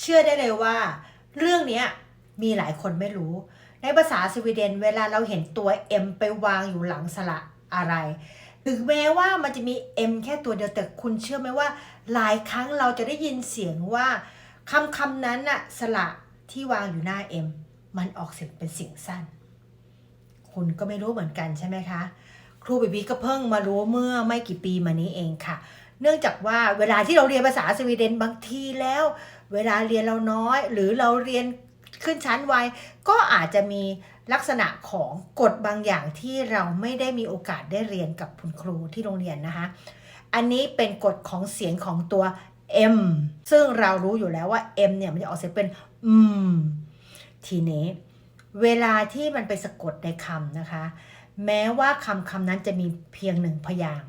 เชื่อได้เลยว่า เรื่องนี้มีหลายคนไม่รู้ ในภาษาสวีเดนเวลาเราเห็นตัว M ไปวางอยู่หลังสระอะไรถึงแม้ว่ามันจะมี M แค่ตัวเดียวแต่คุณเชื่อไหมว่า หลายครั้งเราจะได้ยินเสียงว่าคำคำนั้นน่ะสระที่วางอยู่หน้า M มันออกเสียงเป็นเสียงสั้น คุณก็ไม่รู้เหมือนกันใช่ไหมคะ ครูบีบีก็เพิ่งมารู้เมื่อไม่กี่ปีมานี้เองค่ะ เนื่องจากว่าเวลาที่เราเรียนภาษาสวีเดนบางทีแล้ว เวลาเรียนเราน้อย หรือเราเรียนขึ้นชั้นวัยก็อาจจะมีลักษณะของกฎบางอย่างที่เราไม่ได้มีโอกาสได้เรียนกับคุณครูที่โรงเรียนนะคะ อันนี้เป็นกฎของเสียงของตัว M ซึ่งเรารู้อยู่แล้วว่า M เนี่ยมันจะออกเสียงเป็นอืมทีนี้เวลาที่มันไปสะกดในคำนะคะ แม้ว่าคำคำนั้นจะมีเพียงหนึ่งพยาง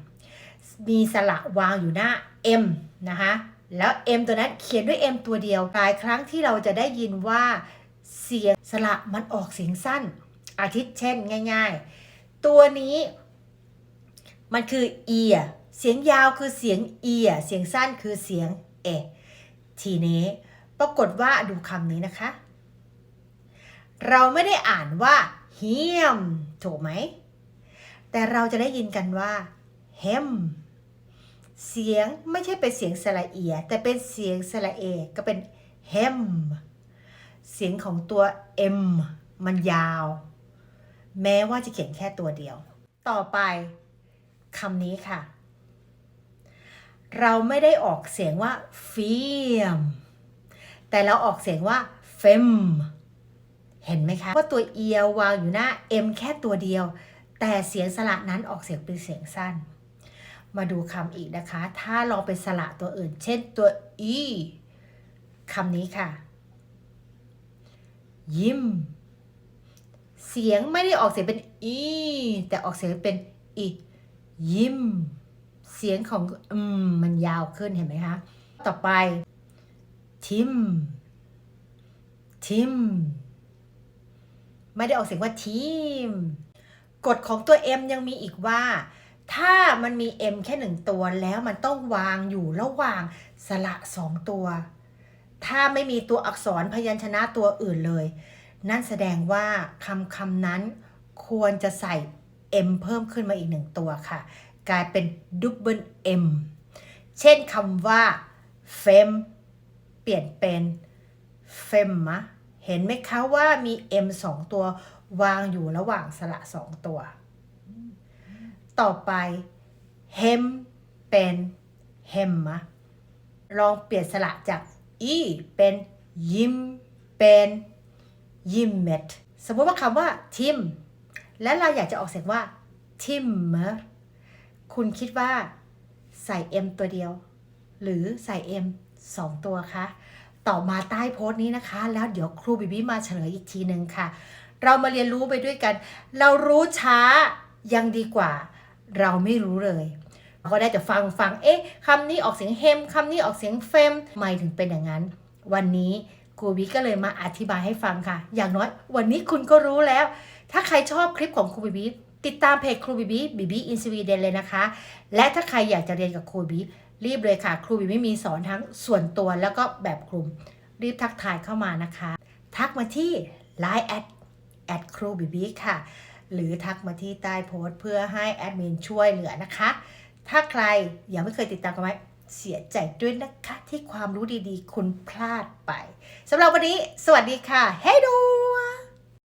มีสระวางอยู่หน้า M นะคะ แล้ว M ตัวนั้นเขียนด้วย M ตัวเดียว หลายครั้งที่เราจะได้ยินว่าเสียงสระมันออกเสียงสั้น อาทิเช่นง่าย ๆ ตัวนี้มันคือ e อะเสียงยาวคือเสียง e อะเสียงสั้นคือเสียงเอทีนี้ปรากฏว่าดูคำนี้นะคะ เราไม่ได้อ่านว่า him ถูกไหม แต่เราจะได้ยินกันว่า hem เสียงไม่ใช่เป็นเสียงสระเอีย แต่เป็นเสียงสระเอ ก็เป็น hem เสียงของตัว m มันยาว แม้ว่าจะเขียนแค่ตัวเดียว ต่อไปคำนี้ค่ะ เราไม่ได้ออกเสียงว่า film แต่เราออกเสียงว่า fem เห็นไหมคะ ว่าตัวเอียววางอยู่หน้า M แค่ตัวเดียว แต่เสียงสระนั้นออกเสียงเป็นเสียงสั้น มาดูคำอีกนะคะ ถ้าลองไปสระตัวอื่น เช่นตัว e คำนี้ค่ะ ยิ้ม เสียงไม่ได้ออกเสียงเป็น e แต่ออกเสียงเป็น i ยิ้ม เสียงของอืมมันยาวขึ้นเห็นไหมคะต่อไป ทิม ทิม ไม่ได้ออกเสียงว่าทีม กฎของตัว M ยังมีอีกว่า ถ้ามันมี M แค่หนึ่งตัวแล้วมันต้องวางอยู่ระหว่างสระสองตัว ถ้าไม่มีตัวอักษรพยัญชนะตัวอื่นเลย นั่นแสดงว่าคำคำนั้นควรจะใส่ M เพิ่มขึ้นมาอีกหนึ่งตัวค่ะ กลายเป็น double M เช่นคำว่า fem เปลี่ยนเป็น femma เห็นไหมคะว่ามี M สองตัววางอยู่ระหว่างสระสองตัว ต่อไป hem เป็น hemma ลองเปลี่ยนสระจาก e เป็น yim เป็น yimmet สมมติว่าคำว่า tim และเราอยากจะออกเสียงว่า timmer คุณคิดว่าใส่ m ตัวเดียว หรือใส่ m สองตัวคะต่อมาใต้โพสต์นี้นะคะ แล้วเดี๋ยวครูบิบี้มาเฉลยอีกทีหนึ่งค่ะ เรามาเรียนรู้ไปด้วยกัน เรารู้ช้ายังดีกว่า เราไม่รู้เลยเราก็ได้แต่ฟังฟังเอ๊ะคำนี้ออกเสียงเฮมคำนี้ออกเสียงเฟมไมถึงเป็นอย่างนั้น วันนี้ครูบิบี้ก็เลยมาอธิบายให้ฟังค่ะ อย่างน้อยวันนี้คุณก็รู้แล้ว ถ้าใครชอบคลิปของครูบิบี้ติดตามเพจครูบิบี้บิบี้อินสวีเดนเลยนะคะ และถ้าใครอยากจะเรียนกับครูบิรีบเลยค่ะ ครูบิบี้มีสอนทั้งส่วนตัวแล้วก็แบบกลุ่ม รีบทักทายเข้ามานะคะ ทักมาที่ Line แอดแอดครูบิบีค่ะ หรือทักมาที่ใต้โพสต์เพื่อให้แอดมินช่วยเหลือนะคะ ถ้าใครยังไม่เคยติดตามกันไว้เสียใจด้วยนะคะที่ความรู้ดีๆ คุณพลาดไปสำหรับวันนี้ สวัสดีค่ะเฮ้ดู